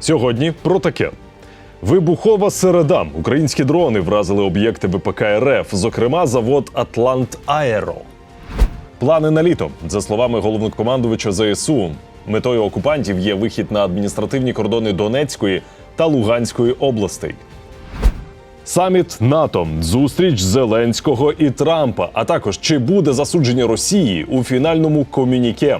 Сьогодні про таке. Вибухова середа. Українські дрони вразили об'єкти ВПК РФ, зокрема завод Атлант Аеро. Плани на літо, за словами головнокомандувача ЗСУ, метою окупантів є вихід на адміністративні кордони Донецької та Луганської областей. Саміт НАТО, зустріч Зеленського і Трампа, а також чи буде засудження Росії у фінальному комюніке.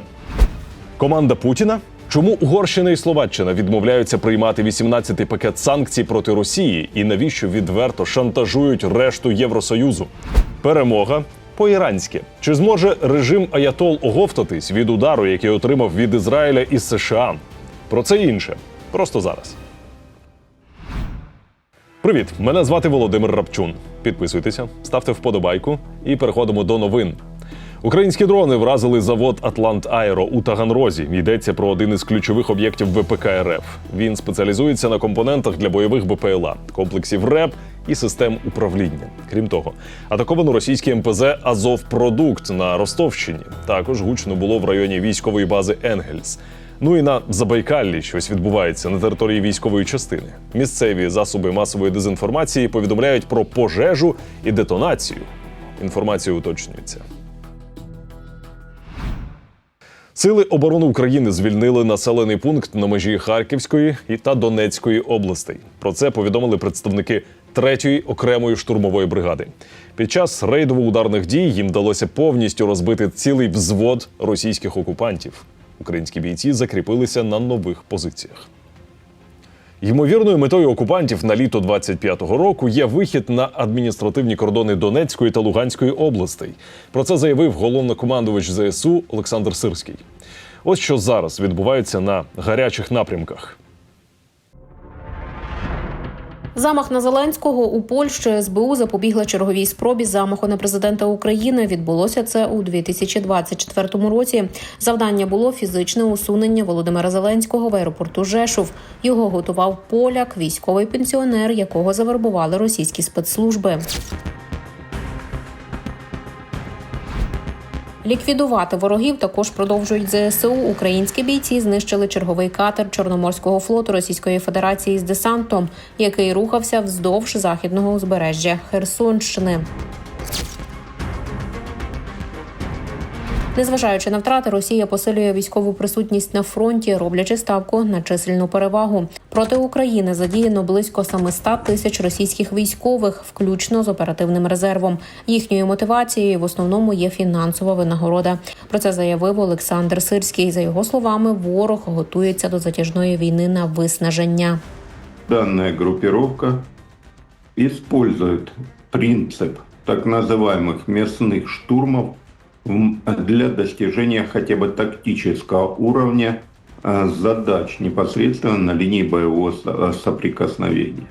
Команда Путіна. Чому Угорщина і Словаччина відмовляються приймати 18-й пакет санкцій проти Росії і навіщо відверто шантажують решту Євросоюзу? Перемога по-іранськи. Чи зможе режим Аятол оговтатись від удару, який отримав від Ізраїля і США? Про це інше просто зараз. Привіт, мене звати Володимир Рапчун. Підписуйтеся, ставте вподобайку і переходимо до новин. Українські дрони вразили завод Атлант Аеро у Таганрозі. Йдеться про один із ключових об'єктів ВПК РФ. Він спеціалізується на компонентах для бойових БПЛА, комплексів РЕП і систем управління. Крім того, атаковано російський МПЗ Азовпродукт на Ростовщині. Також гучно було в районі військової бази Енгельс. Ну і на Забайкаллі щось відбувається на території військової частини. Місцеві засоби масової дезінформації повідомляють про пожежу і детонацію. Інформація уточнюється. Сили оборони України звільнили населений пункт на межі Харківської і та Донецької областей. Про це повідомили представники 3-ї окремої штурмової бригади. Під час рейдово-ударних дій їм вдалося повністю розбити цілий взвод російських окупантів. Українські бійці закріпилися на нових позиціях. Ймовірною метою окупантів на літо 25-го року є вихід на адміністративні кордони Донецької та Луганської областей. Про це заявив головнокомандувач ЗСУ Олександр Сирський. Ось що зараз відбувається на гарячих напрямках. Замах на Зеленського у Польщі СБУ запобігла черговій спробі замаху на президента України. Відбулося це у 2024 році. Завдання було фізичне усунення Володимира Зеленського в аеропорту Жешув. Його готував поляк, військовий пенсіонер, якого завербували російські спецслужби. Ліквідувати ворогів також продовжують ЗСУ. Українські бійці знищили черговий катер Чорноморського флоту Російської Федерації з десантом, який рухався вздовж західного узбережжя Херсонщини. Незважаючи на втрати, Росія посилює військову присутність на фронті, роблячи ставку на чисельну перевагу. Проти України задіяно близько 700 тисяч російських військових, включно з оперативним резервом. Їхньою мотивацією в основному є фінансова винагорода. Про це заявив Олександр Сирський. За його словами, ворог готується до затяжної війни на виснаження. Данная группировка использует принцип так называемых мясных штурмов м, для достижения хотя бы тактического уровня э, задач непосредственно на линии боевого э, соприкосновения.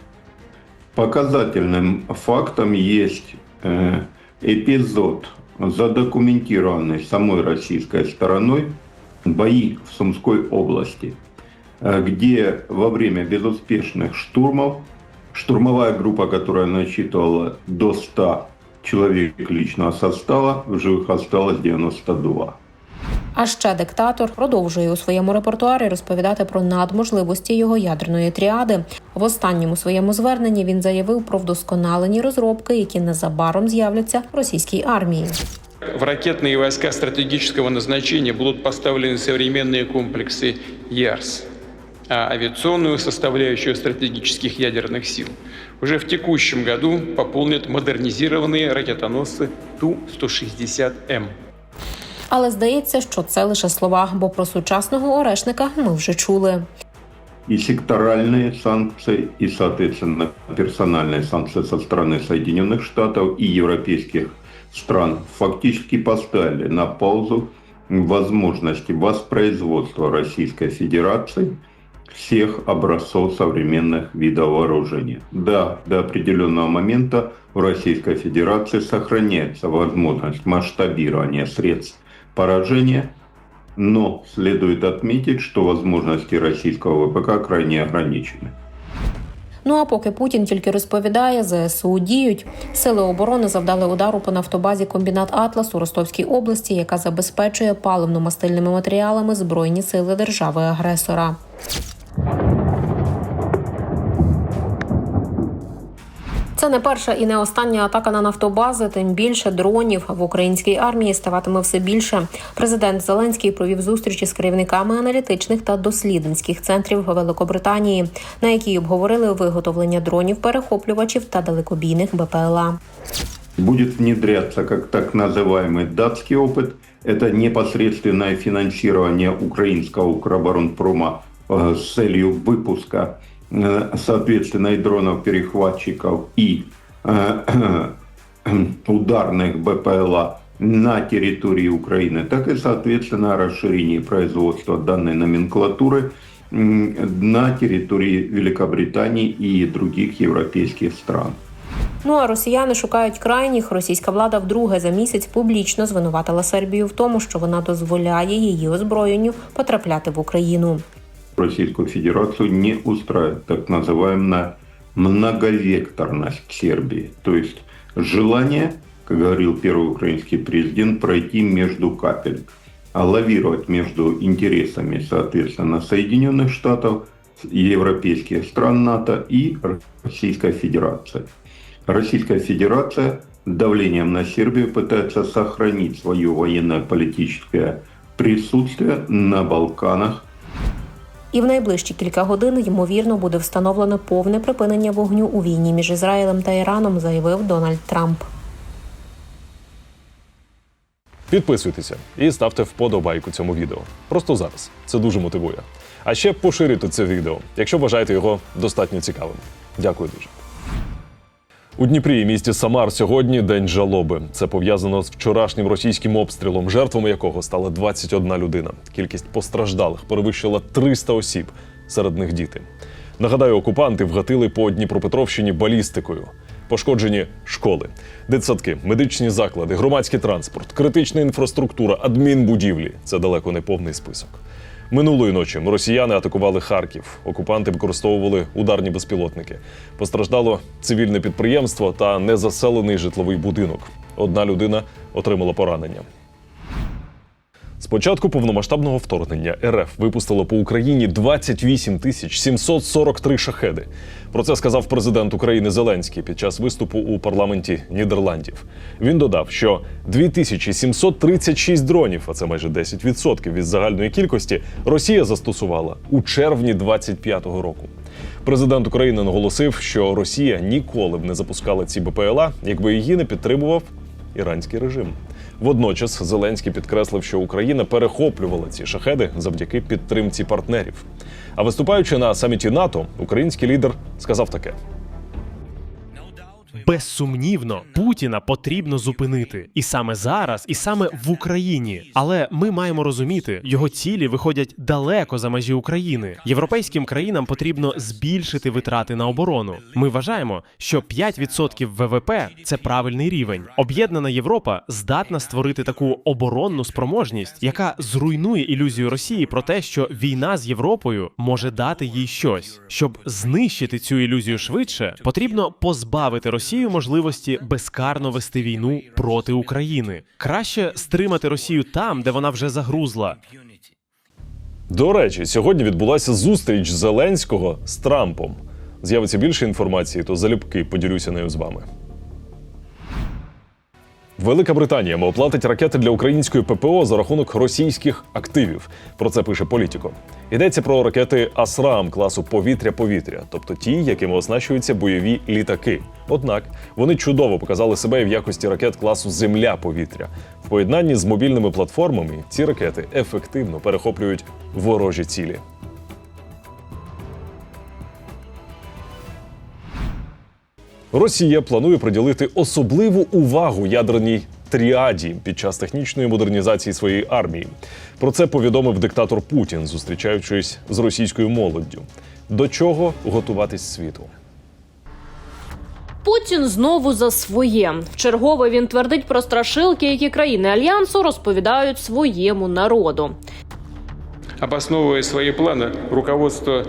Показательным фактом есть э, эпизод, задокументированный самой российской стороной, бои в Сумской области – э, где во время безуспешных штурмов штурмовая группа, которая насчитывала до 100 человек личного состава, в живых осталось 92. А ще диктатор продовжує у своєму репертуарі розповідати про надможливості його ядерної тріади. В останньому своєму зверненні він заявив про вдосконалені розробки, які незабаром з'являться в російській армії. В ракетные войска стратегического назначения будут поставлены современные комплексы ЯРС, а авиационную составляющую стратегических ядерных сил уже в текущем году пополнят модернизированные ракетоносцы Ту-160М. Але здається, що це лише слова, бо про сучасного орешника ми вже чули. И секторальные санкции, и, соответственно, персональные санкции со стороны Соединенных Штатов и европейских стран фактически поставили на паузу возможности воспроизводства Российской Федерации всех образцов современных видов вооружения. Да, до определенного момента в Российской Федерации сохраняется возможность масштабирования средств поражения, но следует отметить, что возможности российского ВПК крайне ограничены. Ну а поки Путін тільки розповідає, ЗСУ діють. Сили оборони завдали удару по нафтобазі комбінат Атлас у Ростовській області, яка забезпечує паливно-мастильними матеріалами збройні сили держави-агресора. Це не перша і не остання атака на нафтобази. Тим більше дронів в українській армії ставатиме все більше. Президент Зеленський провів зустрічі з керівниками аналітичних та дослідницьких центрів Великобританії, на якій обговорили виготовлення дронів, перехоплювачів та далекобійних БПЛА. Буде внедрятися, як так називаємо датський опит. Це непосредственне фінансування українського Укроборонпрома с целью выпуска, э, соответственно, и дронов-перехватчиков, и э, ударных БПЛА на территории Украины, так и, соответственно, расширение производства данной номенклатуры м, на территории Великобритании и других европейских стран. Ну а росіяни шукають крайніх. Російська влада вдруге за місяць публічно звинуватила Сербію в тому, що вона дозволяє її озброєнню потрапляти в Україну. Российскую Федерацию не устраивает так называемая многовекторность Сербии. То есть желание, как говорил первый украинский президент, пройти между капель, а лавировать между интересами, соответственно, Соединенных Штатов, европейских стран НАТО и Российской Федерации. Российская Федерация давлением на Сербию пытается сохранить свое военно-политическое присутствие на Балканах І в найближчі кілька годин ймовірно буде встановлено повне припинення вогню у війні між Ізраїлем та Іраном, заявив Дональд Трамп. Підписуйтеся і ставте вподобайку цьому відео. Просто зараз. Це дуже мотивує. А ще поширюйте це відео, якщо вважаєте його достатньо цікавим. Дякую дуже. У Дніпрі місті Самар сьогодні день жалоби. Це пов'язано з вчорашнім російським обстрілом, жертвами якого стала 21 людина. Кількість постраждалих перевищила 300 осіб, серед них діти. Нагадаю, окупанти вгатили по Дніпропетровщині балістикою. Пошкоджені школи, дитсадки, медичні заклади, громадський транспорт, критична інфраструктура, адмінбудівлі це далеко не повний список. Минулої ночі росіяни атакували Харків. Окупанти використовували ударні безпілотники. Постраждало цивільне підприємство та незаселений житловий будинок. Одна людина отримала поранення. З початку повномасштабного вторгнення РФ випустило по Україні 28 тисяч 743 шахеди. Про це сказав президент України Зеленський під час виступу у парламенті Нідерландів. Він додав, що 2736 дронів, а це майже 10% від загальної кількості, Росія застосувала у червні 25-го року. Президент України наголосив, що Росія ніколи б не запускала ці БПЛА, якби її не підтримував іранський режим. Водночас Зеленський підкреслив, що Україна перехоплювала ці шахеди завдяки підтримці партнерів. А виступаючи на саміті НАТО, український лідер сказав таке: Безсумнівно, Путіна потрібно зупинити, і саме зараз, і саме в Україні. Але ми маємо розуміти, його цілі виходять далеко за межі України. Європейським країнам потрібно збільшити витрати на оборону. Ми вважаємо, що 5% ВВП – це правильний рівень. Об'єднана Європа здатна створити таку оборонну спроможність, яка зруйнує ілюзію Росії про те, що війна з Європою може дати їй щось. Щоб знищити цю ілюзію швидше, потрібно позбавити Росію можливості безкарно вести війну проти України. Краще стримати Росію там, де вона вже загрузла, До речі, сьогодні відбулася зустріч Зеленського з Трампом. З'явиться більше інформації, то залюбки поділюся нею з вами. Велика Британія оплатить ракети для української ППО за рахунок російських активів. Про це пише Політіко. Йдеться про ракети Асрам класу повітря-повітря, тобто ті, якими оснащуються бойові літаки. Однак вони чудово показали себе в якості ракет класу Земля-повітря. В поєднанні з мобільними платформами ці ракети ефективно перехоплюють ворожі цілі. Росія планує приділити особливу увагу ядерній тріаді під час технічної модернізації своєї армії. Про це повідомив диктатор Путін, зустрічаючись з російською молоддю. До чого готуватись світу? Путін знову за своє. Вчергове він твердить про страшилки, які країни альянсу розповідають своєму народу. Обосновывая свои планы, руководство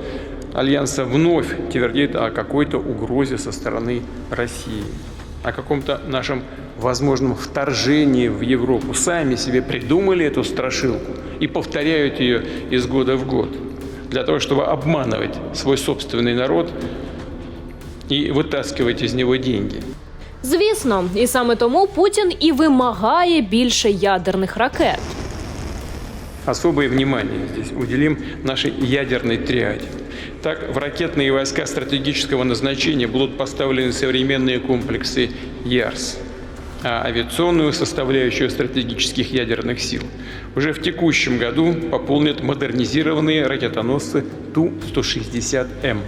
Альянса вновь твердит о какой-то угрозе со стороны России, о каком-то нашем возможном вторжении в Европу. Сами себе придумали эту страшилку и повторяют ее из года в год для того, чтобы обманывать свой собственный народ и вытаскивать из него деньги. Звісно, і саме тому Путін і вимагає більше ядерних ракет. Особое внимание здесь уделим нашей ядерной триаде. Так, в ракетные войска стратегического назначения будут поставлены современные комплексы ЯРС, а авиационную составляющую стратегических ядерных сил уже в текущем году пополнят модернизированные ракетоносцы Ту-160М.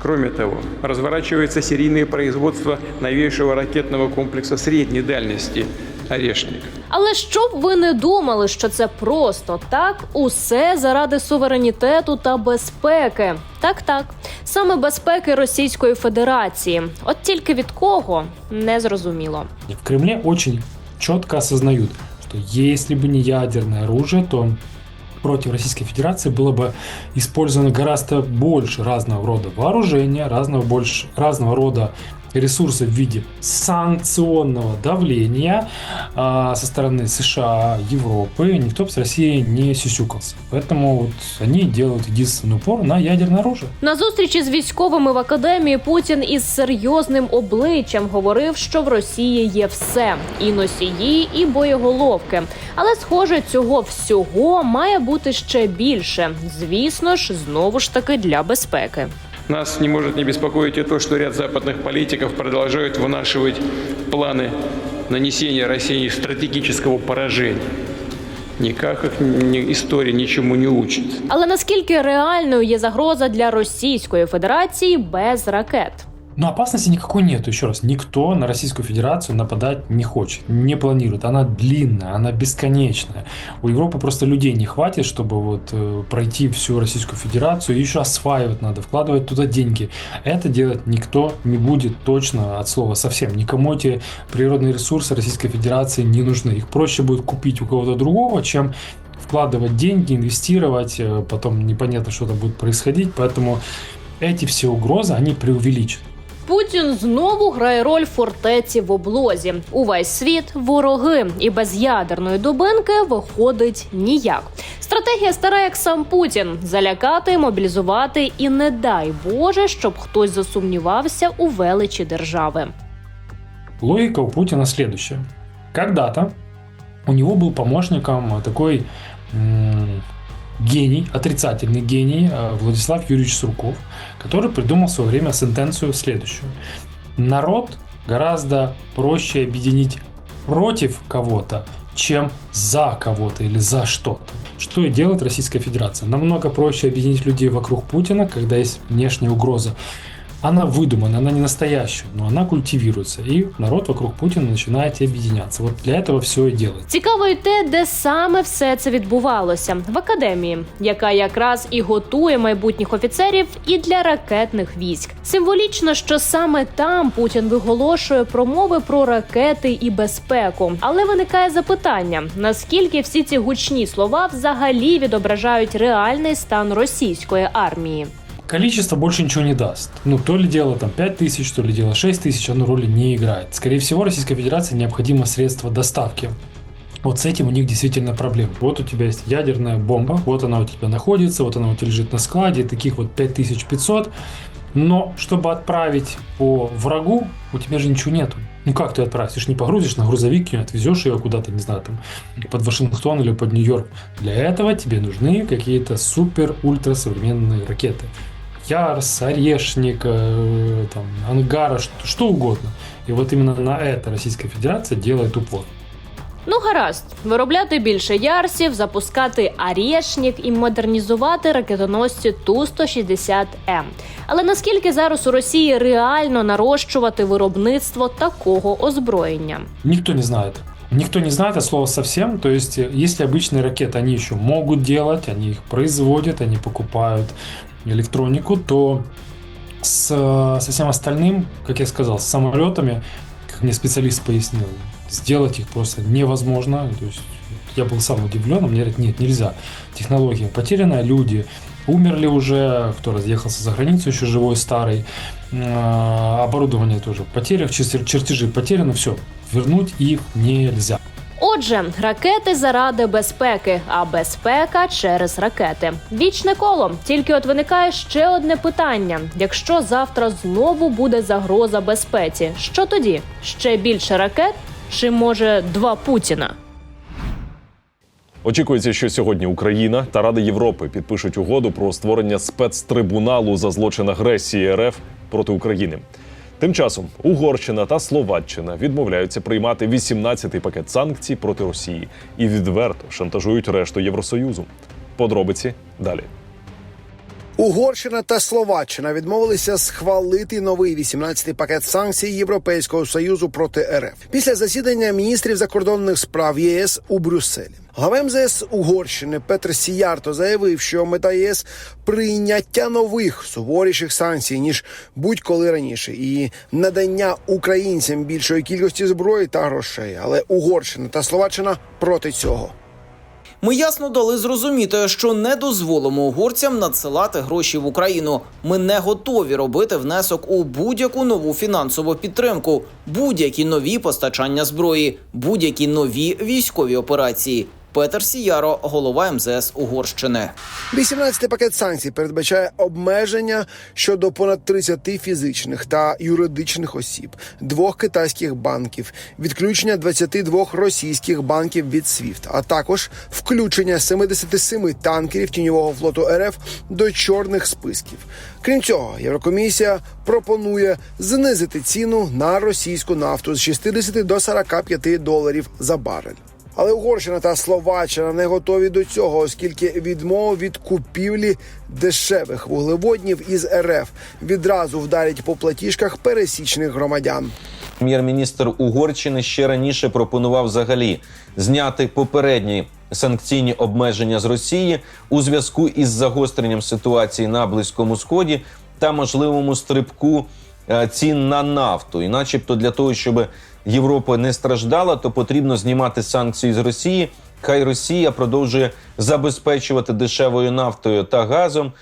Кроме того, разворачивается серийное производство новейшего ракетного комплекса средней дальности «Орешник». Але щоб ви не думали, що це просто так, усе заради суверенітету та безпеки. Так, так, саме безпеки Російської Федерації. От тільки від кого не зрозуміло. В Кремле очень четко осознают, что если бы не ядерное оружие, то против Российской Федерации было бы использовано гораздо больше разного рода вооружения, разного, больше, разного рода ресурсов в виде санкционного давления а, со стороны США, Европы. Никто бы с Россией не сюсюкался. Поэтому вот они делают единственный упор на ядерное оружие. На зустрічі з військовими в академії Путін із серйозним обличчям говорив, що в Росії є все: і носії, і боєголовки. Але, схоже, цього всього має бути ще більше. Звісно ж, знову ж таки для безпеки. Нас не может не беспокоить и то, что ряд западных политиков продолжают вынашивать планы нанесения России стратегического поражения. Никак их ни- история ничему не учит. Але наскільки реальною є загроза для Російської Федерації без ракет? Но опасности никакой нету. Еще раз, никто на Российскую Федерацию нападать не хочет, не планирует. Она длинная, она бесконечная. У Европы просто людей не хватит, чтобы вот э, пройти всю Российскую Федерацию. Еще осваивать надо, вкладывать туда деньги. Это делать никто не будет точно от слова совсем. Никому эти природные ресурсы Российской Федерации не нужны. Их проще будет купить у кого-то другого, чем вкладывать деньги, инвестировать, э, потом непонятно, что-то будет происходить. Поэтому эти все угрозы, они преувеличены. Путін знову грає роль фортеці в облозі. Увесь світ вороги, і без ядерної дубинки виходить ніяк. Стратегія стара, як сам Путін: залякати, мобілізувати і не дай Боже, щоб хтось засумнівався у величі держави. Логика у Путина следующая. Когда-то у него был помощником такой гений, отрицательный гений э, Владислав Юрьевич Сурков, который придумал в свое время сентенцию следующую. Народ гораздо проще объединить против кого-то, чем за кого-то или за что-то. Что и делает Российская Федерация. Намного проще объединить людей вокруг Путина, когда есть внешняя угроза. Она выдумана, она не настоящая, но она культивируется. И народ вокруг Путина начинает объединяться. Вот для этого все и делается. Цікаво й те, де саме все це відбувалося в академії, яка якраз і готує майбутніх офіцерів і для ракетних військ. Символічно, що саме там Путін виголошує промови про ракети і безпеку. Але виникає запитання: наскільки всі ці гучні слова взагалі відображають реальний стан російської армії? Количество больше ничего не даст. Ну, то ли дело там 5 тысяч, то ли дело 6 тысяч, оно роли не играет. Скорее всего, Российской Федерации необходимо средство доставки. Вот с этим у них действительно проблемы. Вот у тебя есть ядерная бомба, вот она у тебя находится, вот она у тебя лежит на складе, таких вот 5500. Но чтобы отправить по врагу, у тебя же ничего нету. Ну как ты отправишь? Ты же не погрузишь на грузовик и отвезешь ее куда-то, не знаю, там, под Вашингтон или под Нью-Йорк. Для этого тебе нужны какие-то супер-ультрасовременные ракеты. Ярс, Орешник, э, там, Ангара, что, что угодно. И вот именно на это Российская Федерация делает упор. Ну, гаразд, виробляти більше ярсів, запускати Арєшнік і модернізувати ракетоносці Ту-160М. Але наскільки зараз у Росії реально нарощувати виробництво такого озброєння? Никто не знает. Никто не знает от слова совсем. То есть, э, если обычные ракеты они еще могут делать, они их производят, они покупают электронику, то с, э, со всем остальным, как я сказал, с самолетами, как мне специалист пояснил, сделать их просто невозможно. То есть я был сам удивлен, а мне говорят, нет, нельзя. Технология потеряна, люди умерли уже, кто разъехался за границу, еще живой, старый. Э, Оборудование тоже чер- чертежи потеряны, все. Вернуть их нельзя. Отже, ракети заради безпеки, а безпека через ракети. Вічне коло. Тільки от виникає ще одне питання: якщо завтра знову буде загроза безпеці, що тоді? Ще більше ракет? Чи може два Путіна? Очікується, що сьогодні Україна та Рада Європи підпишуть угоду про створення спецтрибуналу за злочин агресії РФ проти України. Тим часом Угорщина та Словаччина відмовляються приймати 18-й пакет санкцій проти Росії і відверто шантажують решту Євросоюзу. Подробиці далі. Угорщина та Словаччина відмовилися схвалити новий 18-й пакет санкцій Європейського союзу проти РФ після засідання міністрів закордонних справ ЄС у Брюсселі. Глава МЗС Угорщини Петр Сіярто заявив, що мета ЄС прийняття нових суворіших санкцій ніж будь-коли раніше, і надання українцям більшої кількості зброї та грошей. Але Угорщина та Словаччина проти цього. Ми ясно дали зрозуміти, що не дозволимо угорцям надсилати гроші в Україну. Ми не готові робити внесок у будь-яку нову фінансову підтримку, будь-які нові постачання зброї, будь-які нові військові операції. Петер Сіяро, голова МЗС Угорщини. 18-й пакет санкцій передбачає обмеження щодо понад 30 фізичних та юридичних осіб, двох китайських банків, відключення 22 російських банків від SWIFT, а також включення 77 танкерів тіньового флоту РФ до чорних списків. Крім цього, Єврокомісія пропонує знизити ціну на російську нафту з 60 до 45 доларів за барель. Але Угорщина та Словаччина не готові до цього, оскільки відмова від купівлі дешевих вуглеводнів із РФ відразу вдарить по платіжках пересічних громадян. Прем'єр-міністр Угорщини ще раніше пропонував взагалі зняти попередні санкційні обмеження з Росії у зв'язку із загостренням ситуації на Близькому Сході та можливому стрибку е, цін на нафту. І, начебто, для того, щоб Європа не страждала, то потрібно знімати санкції з Росії. Хай Росія продовжує забезпечувати дешевою нафтою та газом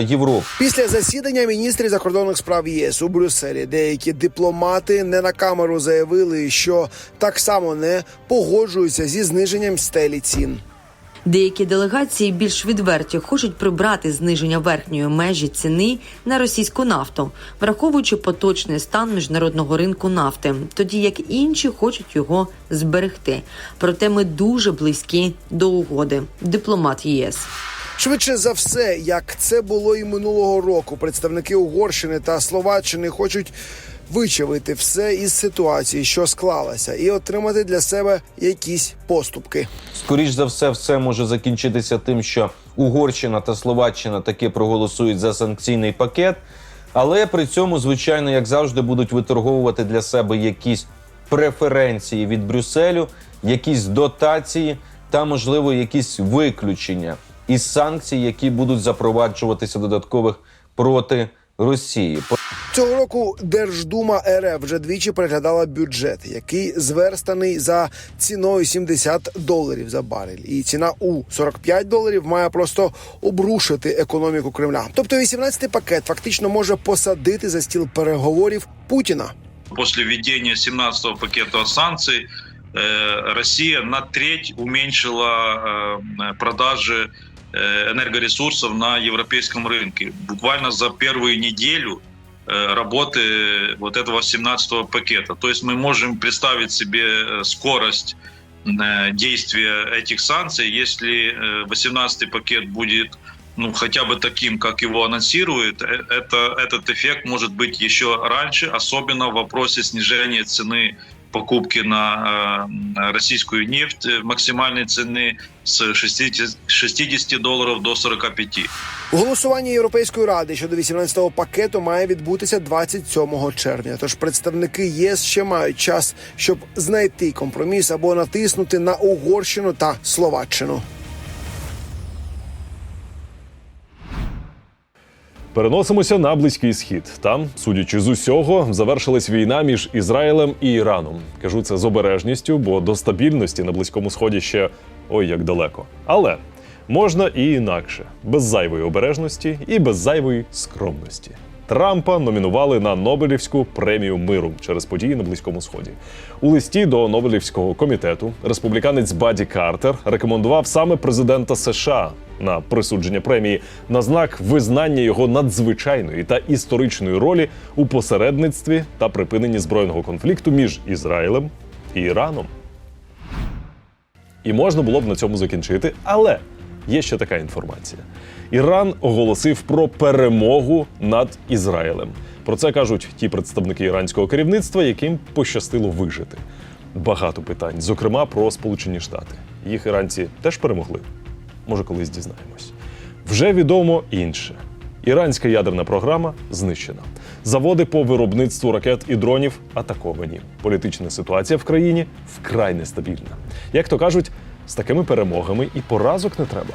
Європу. Після засідання міністрів закордонних справ ЄС у Брюсселі деякі дипломати не на камеру заявили, що так само не погоджуються зі зниженням стелі цін. Деякі делегації більш відверті хочуть прибрати зниження верхньої межі ціни на російську нафту, враховуючи поточний стан міжнародного ринку нафти, тоді як інші хочуть його зберегти. Проте ми дуже близькі до угоди. Дипломат ЄС. Швидше за все, як це було і минулого року, представники Угорщини та Словаччини хочуть вичавити все із ситуації, що склалася, і отримати для себе якісь поступки. Скоріш за все, все може закінчитися тим, що Угорщина та Словаччина таки проголосують за санкційний пакет, але при цьому, звичайно, як завжди, будуть виторговувати для себе якісь преференції від Брюсселю, якісь дотації та, можливо, якісь виключення із санкцій, які будуть запроваджуватися додаткових проти Росії. Цього року Держдума РФ вже двічі переглядала бюджет, який зверстаний за ціною 70 доларів за барель. І ціна у 45 доларів має просто обрушити економіку Кремля. Тобто 18-й пакет фактично може посадити за стіл переговорів Путіна. После введения 17-го пакета санкций э, Россия на треть уменьшила э, продажи э, энергоресурсов на европейском рынке. Буквально за первую неделю э, Работы вот этого 17-го пакета. То есть мы можем представить себе э, скорость э, действия этих санкций, если э, 18-й пакет будет ну, хотя бы таким, как его анонсирует, э, это, этот эффект может быть еще раньше, особенно в вопросе снижения цены покупки на э, российскую нефть э, максимальной цены с 60, 60 долларов до 45. Голосування Європейської ради щодо 18-го пакету має відбутися 27 червня. Тож представники ЄС ще мають час, щоб знайти компроміс або натиснути на Угорщину та Словаччину. Переносимося на близький схід. Там, судячи з усього, завершилась війна між Ізраїлем і Іраном. Кажу це з обережністю, бо до стабільності на близькому сході ще ой як далеко. Але можна і інакше, без зайвої обережності і без зайвої скромності. Трампа номінували на Нобелівську премію миру через події на Близькому Сході. У листі до Нобелівського комітету республіканець Баді Картер рекомендував саме президента США на присудження премії на знак визнання його надзвичайної та історичної ролі у посередництві та припиненні збройного конфлікту між Ізраїлем і Іраном. І можна було б на цьому закінчити, але є ще така інформація: Іран оголосив про перемогу над Ізраїлем. Про це кажуть ті представники іранського керівництва, яким пощастило вижити. Багато питань, зокрема про Сполучені Штати. Їх іранці теж перемогли. Може, колись дізнаємось. Вже відомо інше. Іранська ядерна програма знищена. Заводи по виробництву ракет і дронів атаковані. Політична ситуація в країні вкрай нестабільна. Як то кажуть, з такими перемогами і поразок не треба.